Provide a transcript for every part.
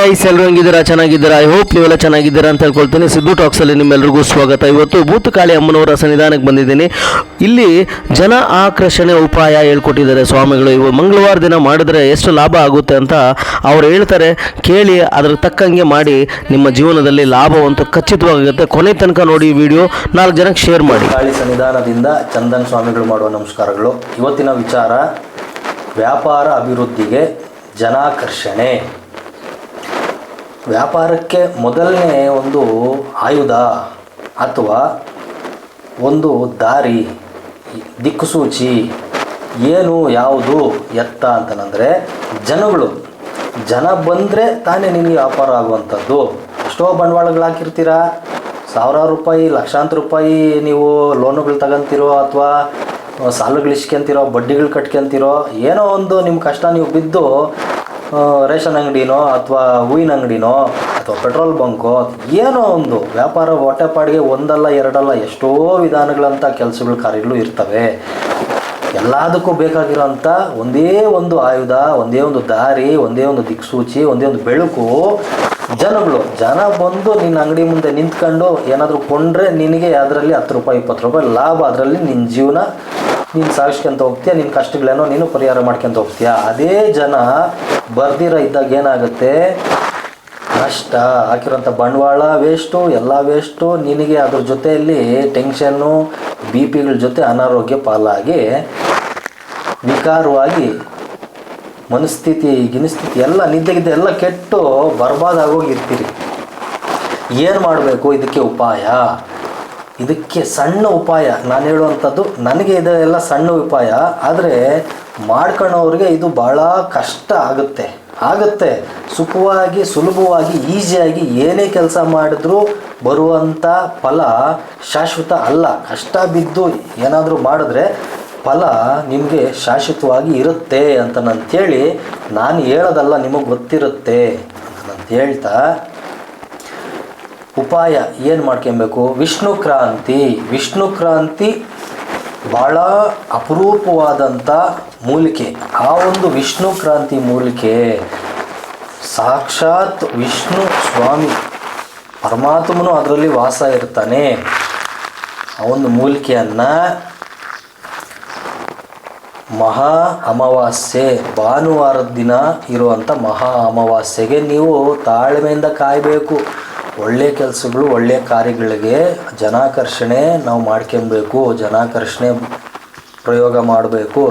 Guys ಎಲ್ಲರೂ ಹೆಂಗಿದ್ದೀರಾ? ಚೆನ್ನಾಗಿದ್ದೀರಾ? I hope ನೀವೆಲ್ಲ ಚೆನ್ನಾಗಿದ್ದೀರಾ ಅಂತ ಹೇಳ್ಕೊಳ್ತೀನಿ. ಸಿದ್ದು ಟಾಕ್ಸಲ್ಲಿ ನಿಮ್ಮೆಲ್ಲರಿಗೂ ಸ್ವಾಗತ. ಇವತ್ತು ಭೂತಕಾಳಿ ಅಮ್ಮನವರ ಸನ್ನಿಧಾನಕ್ಕೆ ಬಂದಿದ್ದೀನಿ. ಇಲ್ಲಿ ಜನ ಆಕರ್ಷಣೆ ಉಪಾಯ ಹೇಳ್ಕೊಟ್ಟಿದ್ದಾರೆ ಸ್ವಾಮಿಗಳು. ಇವು ಮಂಗಳವಾರ ದಿನ ಮಾಡಿದ್ರೆ ಎಷ್ಟು ಲಾಭ ಆಗುತ್ತೆ ಅಂತ ಅವ್ರು ಹೇಳ್ತಾರೆ. ಕೇಳಿ, ಅದ್ರ ತಕ್ಕಂಗೆ ಮಾಡಿ ನಿಮ್ಮ ಜೀವನದಲ್ಲಿ ಲಾಭವಂತೂ ಖಚಿತವಾಗುತ್ತೆ. ಕೊನೆ ತನಕ ನೋಡಿ ವಿಡಿಯೋ ನಾಲ್ಕು ಜನಕ್ಕೆ ಶೇರ್ ಮಾಡಿ. ಕಾಳಿ ಸನ್ನಿಧಾನದಿಂದ ಚಂದನ್ ಸ್ವಾಮಿಗಳು ಮಾಡುವ ನಮಸ್ಕಾರಗಳು. ಇವತ್ತಿನ ವಿಚಾರ, ವ್ಯಾಪಾರ ಅಭಿವೃದ್ಧಿಗೆ ಜನಾಕರ್ಷಣೆ. ವ್ಯಾಪಾರಕ್ಕೆ ಮೊದಲನೇ ಒಂದು ಆಯುಧ ಅಥವಾ ಒಂದು ದಾರಿ, ದಿಕ್ಕುಸೂಚಿ, ಏನು, ಯಾವುದು, ಎತ್ತ ಅಂತಂದರೆ ಜನಗಳು. ಜನ ಬಂದರೆ ತಾನೇ ನಿಮಗೆ ವ್ಯಾಪಾರ ಆಗುವಂಥದ್ದು. ಎಷ್ಟೋ ಬಂಡವಾಳಗಳು ಹಾಕಿರ್ತೀರ? ಸಾವಿರಾರು ರೂಪಾಯಿ, ಲಕ್ಷಾಂತರ ರೂಪಾಯಿ ನೀವು ಲೋನುಗಳು ತಗೊಂತಿರೋ ಅಥವಾ ಸಾಲಗಳು ಇಸ್ಕೊಂತಿರೋ, ಬಡ್ಡಿಗಳು ಕಟ್ಕೊಂತಿರೋ, ಏನೋ ಒಂದು ನಿಮ್ಮ ಕಷ್ಟ ನೀವು ಬಿದ್ದು ರೇಷನ್ ಅಂಗಡಿನೋ ಅಥವಾ ಹೂವಿನ ಅಂಗಡಿನೋ ಅಥವಾ ಪೆಟ್ರೋಲ್ ಬಂಕೋ ಏನೋ ಒಂದು ವ್ಯಾಪಾರ ಹೊಟ್ಟೆಪಾಡಿಗೆ ಒಂದಲ್ಲ ಎರಡಲ್ಲ ಎಷ್ಟೋ ವಿಧಾನಗಳಂಥ ಕೆಲಸಗಳು ಕಾರ್ಯಗಳು ಇರ್ತವೆ. ಎಲ್ಲದಕ್ಕೂ ಬೇಕಾಗಿರೋಂಥ ಒಂದೇ ಒಂದು ಆಯುಧ, ಒಂದೇ ಒಂದು ದಾರಿ, ಒಂದೇ ಒಂದು ದಿಕ್ಸೂಚಿ, ಒಂದೇ ಒಂದು ಬೆಳಕು. ಜನಗಳು, ಜನ ಬಂದು ನಿನ್ನ ಅಂಗಡಿ ಮುಂದೆ ನಿಂತ್ಕೊಂಡು ಏನಾದರೂ ಕೊಂಡ್ರೆ ನಿನಗೆ ಅದರಲ್ಲಿ ಹತ್ತು ರೂಪಾಯಿ, ಇಪ್ಪತ್ತು ರೂಪಾಯಿ ಲಾಭ, ಅದರಲ್ಲಿ ನಿನ್ನ ಜೀವನ ನೀನು ಸಾಗಿಸ್ಕೊಂತ ಹೋಗ್ತೀಯ ನಿನ್ನ ಕಷ್ಟಗಳೇನೋ ನೀನು ಪರಿಹಾರ ಮಾಡ್ಕೊಂತ ಹೋಗ್ತೀಯ. ಅದೇ ಜನ ಬರ್ದಿರ ಇದ್ದಾಗ ಏನಾಗುತ್ತೆ? ನಷ್ಟ. ಹಾಕಿರೋಂಥ ಬಂಡವಾಳ ವೇಸ್ಟು ಎಲ್ಲ ವೇಸ್ಟು ನಿನಗೆ ಅದ್ರ ಜೊತೆಯಲ್ಲಿ ಟೆನ್ಷನ್ನು ಬಿ ಪಿಗಳ ಜೊತೆ ಅನಾರೋಗ್ಯ ಪಾಲಾಗಿ, ವಿಕಾರವಾಗಿ, ಮನಸ್ಥಿತಿ, ಗಿನಸ್ಥಿತಿ, ಎಲ್ಲ ನಿದ್ದೆಗಿದ್ದೆ ಎಲ್ಲ ಕೆಟ್ಟು ಬರ್ಬಾದಾಗೋಗಿರ್ತೀರಿ. ಏನು ಮಾಡಬೇಕು? ಇದಕ್ಕೆ ಉಪಾಯ? ಇದಕ್ಕೆ ಸಣ್ಣ ಉಪಾಯ. ನಾನು ಹೇಳುವಂಥದ್ದು, ನನಗೆ ಇದೆಲ್ಲ ಸಣ್ಣ ಉಪಾಯ. ಆದರೆ ಮಾಡ್ಕೊಳ್ಳೋರಿಗೆ ಇದು ಭಾಳ ಕಷ್ಟ ಆಗುತ್ತೆ. ಆಗುತ್ತೆ. ಸುಖವಾಗಿ, ಸುಲಭವಾಗಿ, ಈಸಿಯಾಗಿ ಏನೇ ಕೆಲಸ ಮಾಡಿದ್ರೂ ಬರುವಂಥ ಫಲ ಶಾಶ್ವತ ಅಲ್ಲ. ಕಷ್ಟ ಬಿದ್ದು ಏನಾದರೂ ಮಾಡಿದ್ರೆ ಫಲ ನಿಮಗೆ ಶಾಶ್ವತವಾಗಿ ಇರುತ್ತೆ ಅಂತ ನಾನು ಹೇಳಿ ನಾನು ಹೇಳೋದಲ್ಲ, ನಿಮಗೆ ಗೊತ್ತಿರುತ್ತೆ ಅಂತ ಹೇಳ್ತಾ ಉಪಾಯ ಏನು ಮಾಡ್ಕೊಬೇಕು? ವಿಷ್ಣು ಕ್ರಾಂತಿ. ವಿಷ್ಣು ಕ್ರಾಂತಿ ಭಾಳ ಅಪರೂಪವಾದಂಥ ಮೂಲಿಕೆ. ಆ ಒಂದು ವಿಷ್ಣು ಕ್ರಾಂತಿ ಮೂಲಿಕೆ ಸಾಕ್ಷಾತ್ ವಿಷ್ಣು ಸ್ವಾಮಿ ಪರಮಾತ್ಮನು ಅದರಲ್ಲಿ ವಾಸ ಇರ್ತಾನೆ. ಆ ಒಂದು ಮೂಲಿಕೆಯನ್ನು ಮಹಾ ಅಮಾವಾಸ್ಯೆ, ಭಾನುವಾರದ ದಿನ ಇರುವಂಥ ಮಹಾ ಅಮಾವಾಸ್ಯೆಗೆ ನೀವು ತಾಳ್ಮೆಯಿಂದ ಕಾಯಬೇಕು. ಒಳ್ಳೆ ಕೆಲಸಗಳು ಒಳ್ಳೆಯ ಕಾರ್ಯಗಳಿಗೆ ಜನಾಕರ್ಷಣೆ ನಾವು ಮಾಡ್ಕೊಬೇಕು, ಜನಾಕರ್ಷಣೆ ಪ್ರಯೋಗ ಮಾಡಬೇಕು.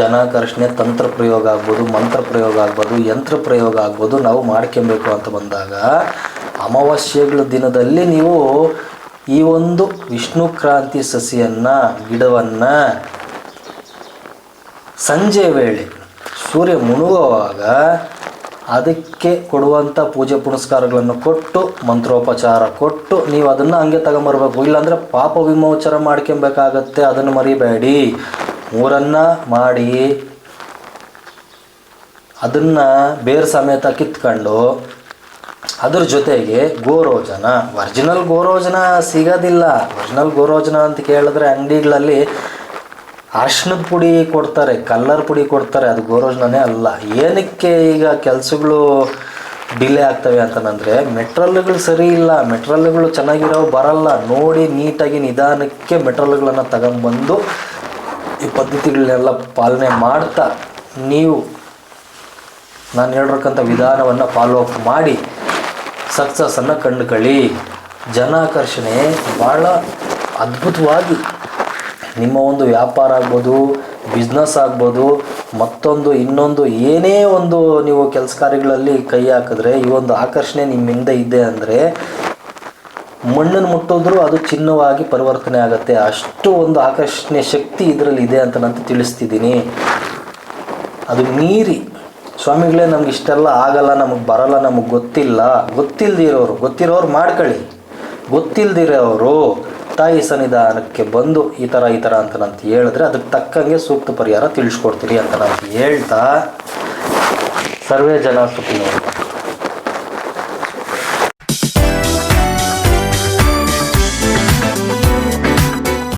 ಜನಾಕರ್ಷಣೆ ತಂತ್ರ ಪ್ರಯೋಗ ಆಗ್ಬೋದು, ಮಂತ್ರ ಪ್ರಯೋಗ ಆಗ್ಬೋದು, ಯಂತ್ರ ಪ್ರಯೋಗ ಆಗ್ಬೋದು ನಾವು ಮಾಡ್ಕೊಬೇಕು ಅಂತ ಬಂದಾಗ ಅಮಾವಾಸ್ಯೆಗಳ ದಿನದಲ್ಲಿ ನೀವು ಈ ಒಂದು ವಿಷ್ಣು ಕ್ರಾಂತಿ ಸಸಿಯನ್ನು, ಗಿಡವನ್ನು ಸಂಜೆ ವೇಳೆ ಸೂರ್ಯ ಮುಳುಗುವಾಗ ಅದಕ್ಕೆ ಕೊಡುವಂಥ ಪೂಜೆ ಪುನಸ್ಕಾರಗಳನ್ನು ಕೊಟ್ಟು, ಮಂತ್ರೋಪಚಾರ ಕೊಟ್ಟು, ನೀವು ಅದನ್ನು ಹಂಗೆ ತಗೊಂಬರ್ಬೇಕು. ಇಲ್ಲಾಂದರೆ ಪಾಪ ವಿಮೋಚನ ಮಾಡ್ಕೊಬೇಕಾಗತ್ತೆ, ಅದನ್ನು ಮರಿಬೇಡಿ. ಮೂರನ್ನು ಮಾಡಿ ಅದನ್ನು ಬೇರೆ ಸಮೇತ ಕಿತ್ಕೊಂಡು, ಅದ್ರ ಜೊತೆಗೆ ಗೋರೋಜನ. ಒರಿಜಿನಲ್ ಗೋರೋಜನ ಸಿಗೋದಿಲ್ಲ. ಒರಿಜಿನಲ್ ಗೋರೋಜನ ಅಂತ ಕೇಳಿದ್ರೆ ಅಂಗಡಿಗಳಲ್ಲಿ ಅರ್ಶಿಣದ ಪುಡಿ ಕೊಡ್ತಾರೆ, ಕಲ್ಲರ್ ಪುಡಿ ಕೊಡ್ತಾರೆ, ಅದು ಗೋರೋಜನೇ ಅಲ್ಲ. ಏನಕ್ಕೆ ಈಗ ಕೆಲಸಗಳು ಡಿಲೇ ಆಗ್ತವೆ ಅಂತಂದರೆ ಮೆಟ್ರಲ್ಗಳು ಸರಿ ಇಲ್ಲ ಮೆಟ್ರಲ್ಗಳು ಚೆನ್ನಾಗಿರೋ ಬರಲ್ಲ. ನೋಡಿ ನೀಟಾಗಿ ನಿಧಾನಕ್ಕೆ ಮೆಟ್ರಲ್ಗಳನ್ನು ತಗೊಂಬಂದು ಈ ಪದ್ಧತಿಗಳನ್ನೆಲ್ಲ ಪಾಲನೆ ಮಾಡ್ತಾ ನೀವು ನಾನು ಹೇಳಿರ್ತಕ್ಕಂಥ ವಿಧಾನವನ್ನು ಫಾಲೋ ಅಪ್ ಮಾಡಿ ಸಕ್ಸಸ್ಸನ್ನು ಕಂಡುಕೊಳ್ಳಿ. ಜನಾಕರ್ಷಣೆ ಭಾಳ ಅದ್ಭುತವಾಗಿ ನಿಮ್ಮ ಒಂದು ವ್ಯಾಪಾರ ಆಗ್ಬೋದು ಬಿಸ್ನೆಸ್ ಆಗ್ಬೋದು, ಮತ್ತೊಂದು, ಇನ್ನೊಂದು, ಏನೇ ಒಂದು ನೀವು ಕೆಲಸ ಕಾರ್ಯಗಳಲ್ಲಿ ಕೈ ಹಾಕಿದ್ರೆ, ಈ ಒಂದು ಆಕರ್ಷಣೆ ನಿಮ್ಮ ಹಿಂದೆ ಇದೆ ಅಂದರೆ, ಮಣ್ಣನ್ನು ಮುಟ್ಟೋದ್ರು ಅದು ಚಿನ್ನವಾಗಿ ಪರಿವರ್ತನೆ ಆಗುತ್ತೆ. ಅಷ್ಟು ಒಂದು ಆಕರ್ಷಣೆ ಶಕ್ತಿ ಇದರಲ್ಲಿ ಇದೆ ಅಂತ ನಾನು ತಿಳಿಸ್ತಿದ್ದೀನಿ. ಅದು ಮೀರಿ, ಸ್ವಾಮಿಗಳೇ ನಮ್ಗೆ ಇಷ್ಟೆಲ್ಲ ಆಗಲ್ಲ, ನಮಗೆ ಬರಲ್ಲ, ನಮಗೆ ಗೊತ್ತಿಲ್ಲ. ಗೊತ್ತಿಲ್ಲದಿರೋರು ಗೊತ್ತಿರೋರು ಮಾಡ್ಕೊಳ್ಳಿ. ಗೊತ್ತಿಲ್ದಿರೋರು ತಾಯಿ ಸನ್ನಿಧಾನಕ್ಕೆ ಬಂದು ಈ ಥರ ಈ ಥರ ಅಂತ ನಾನು ಹೇಳಿದ್ರೆ ಅದಕ್ಕೆ ತಕ್ಕಂಗೆ ಸೂಕ್ತ ಪರಿಹಾರ ತಿಳಿಸ್ಕೊಡ್ತೀನಿ ಅಂತ ನಾನು ಹೇಳ್ತಾ ಸರ್ವೇ ಜನ ಸುಖಿನೋ